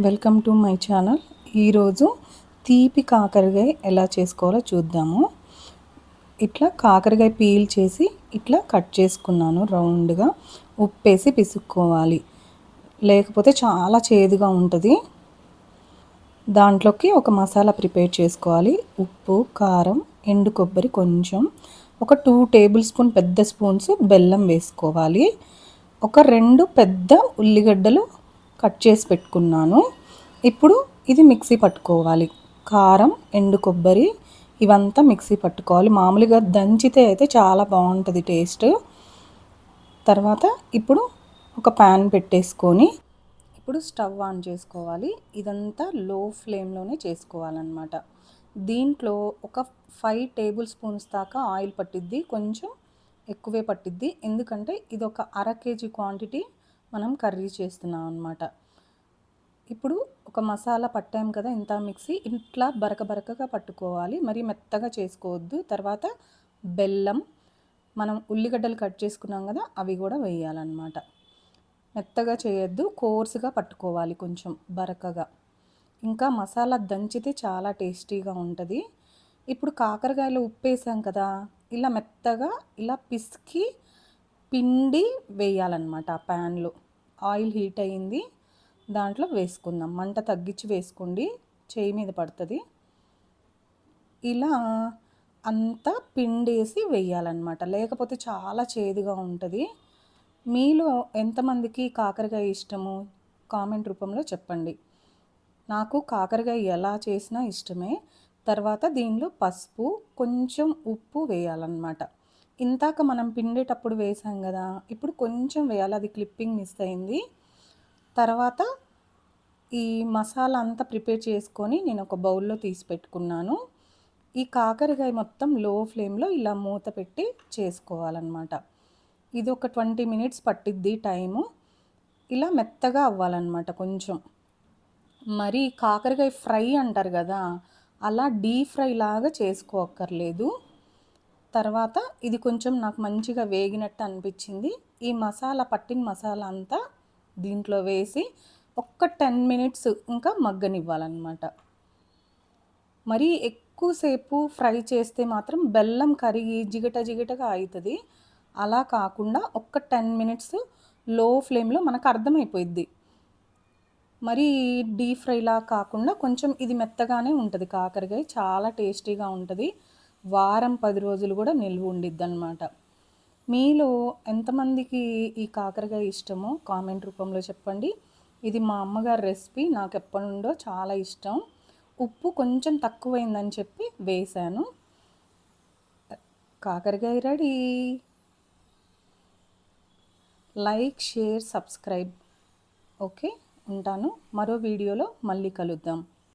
Welcome to my channel. ఈరోజు తీపి కాకరకాయ ఎలా చేసుకోవాలో చూద్దాము. ఇట్లా కాకరకాయ పీల్ చేసి ఇట్లా కట్ చేసుకున్నాను రౌండ్గా. ఉప్పేసి పిసుక్కోవాలి. లేకపోతే చాలా చేదుగా ఉంటుంది. దాంట్లోకి ఒక మసాలా ప్రిపేర్ చేసుకోవాలి. ఉప్పు కారం ఎండు కొబ్బరి కొంచెం. ఒక టూ టేబుల్ స్పూన్ పెద్ద స్పూన్స్ బెల్లం వేసుకోవాలి. ఒక రెండు పెద్ద ఉల్లిగడ్డలు కట్ చేసి పెట్టుకున్నాను. ఇప్పుడు ఇది మిక్సీ పట్టుకోవాలి. కారం ఎండు కొబ్బరి ఇవంతా మిక్సీ పట్టుకోవాలి. మామూలుగా దంచితే అయితే చాలా బాగుంటుంది టేస్ట్. తర్వాత ఇప్పుడు ఒక ప్యాన్ పెట్టేసుకొని ఇప్పుడు స్టవ్ ఆన్ చేసుకోవాలి. ఇదంతా లో ఫ్లేమ్లోనే చేసుకోవాలన్నమాట. దీంట్లో ఒక ఫైవ్ టేబుల్ స్పూన్స్ దాకా ఆయిల్ పట్టిద్ది. కొంచెం ఎక్కువే పట్టిద్ది. ఎందుకంటే ఇది ఒక అర కేజీ క్వాంటిటీ మనం కర్రీ చేస్తున్నాం అనమాట ఇప్పుడు ఒక మసాలా పట్టాం కదా ఇంత మిక్సీ ఇట్లా బరక బరకగా పట్టుకోవాలి. మరి మెత్తగా చేసుకోవద్దు. తర్వాత బెల్లం మనం ఉల్లిగడ్డలు కట్ చేసుకున్నాం కదా అవి కూడా వేయాలన్నమాట. మెత్తగా చేయొద్దు కోర్సుగా పట్టుకోవాలి కొంచెం బరకగా. ఇంకా మసాలా దంచితే చాలా టేస్టీగా ఉంటుంది. ఇప్పుడు కాకరకాయలు ఉప్పు వేసాం కదా ఇలా మెత్తగా ఇలా పిసికి పిండి వేయాలన్నమాట ఆ ప్యాన్లో. ఆయిల్ హీట్ అయింది. దాంట్లో వేసుకుందాం. మంట తగ్గించి వేసుకోండి. చేయి మీద పడుతుంది. ఇలా అంతా పిండేసి వేయాలన్నమాట. లేకపోతే చాలా చేదుగా ఉంటుంది. మీలో ఎంతమందికి కాకరకాయ ఇష్టము? కామెంట్ రూపంలో చెప్పండి. నాకు కాకరకాయ ఎలా చేసినా ఇష్టమే. తర్వాత దీనిలో పసుపు కొంచెం ఉప్పు వేయాలన్నమాట. ఇంతాక మనం పిండేటప్పుడు వేసాం కదా ఇప్పుడు కొంచెం వేయాలి. అది క్లిప్పింగ్ మిస్ అయింది. తర్వాత ఈ మసాలా అంతా ప్రిపేర్ చేసుకొని నేను ఒక బౌల్లో తీసి పెట్టుకున్నాను. ఈ కాకరకాయ మొత్తం లో ఫ్లేమ్లో ఇలా మూత పెట్టి చేసుకోవాలన్నమాట. ఇది ఒక ట్వంటీ మినిట్స్ పట్టిద్ది టైము. ఇలా మెత్తగా అవ్వాలన్నమాట కొంచెం. మరి కాకరకాయ ఫ్రై అంటారు కదా అలా డీప్ ఫ్రై లాగా చేసుకోక్కర్లేదు. తర్వాత ఇది కొంచెం నాకు మంచిగా వేగినట్టు అనిపించింది. ఈ మసాలా పట్టిన మసాలా అంతా దీంట్లో వేసి ఒక్క టెన్ మినిట్స్ ఇంకా మగ్గనివ్వాలన్నమాట. మరి ఎక్కువసేపు ఫ్రై చేస్తే మాత్రం బెల్లం కరిగి జిగట జిగటగా అవుతుంది అలా కాకుండా ఒక్క టెన్ మినిట్స్లో ఫ్లేమ్లో మనకు అర్థమైపోయిద్ది. మరి డీప్ ఫ్రైలా కాకుండా కొంచెం ఇది మెత్తగానే ఉంటుంది. కాకరకాయ చాలా టేస్టీగా ఉంటుంది. వారం పది రోజులు కూడా నిల్వ ఉండిద్ది అనమాట మీలో ఎంతమందికి ఈ కాకరకాయ ఇష్టమో కామెంట్ రూపంలో చెప్పండి. ఇది మా అమ్మగారి రెసిపీ. నాకు ఎప్పటి నుండో చాలా ఇష్టం. ఉప్పు కొంచెం తక్కువైందని చెప్పి వేశాను. కాకరకాయ ready. Like share subscribe. Okay ఉంటాను. మరో వీడియోలో మళ్ళీ కలుద్దాం.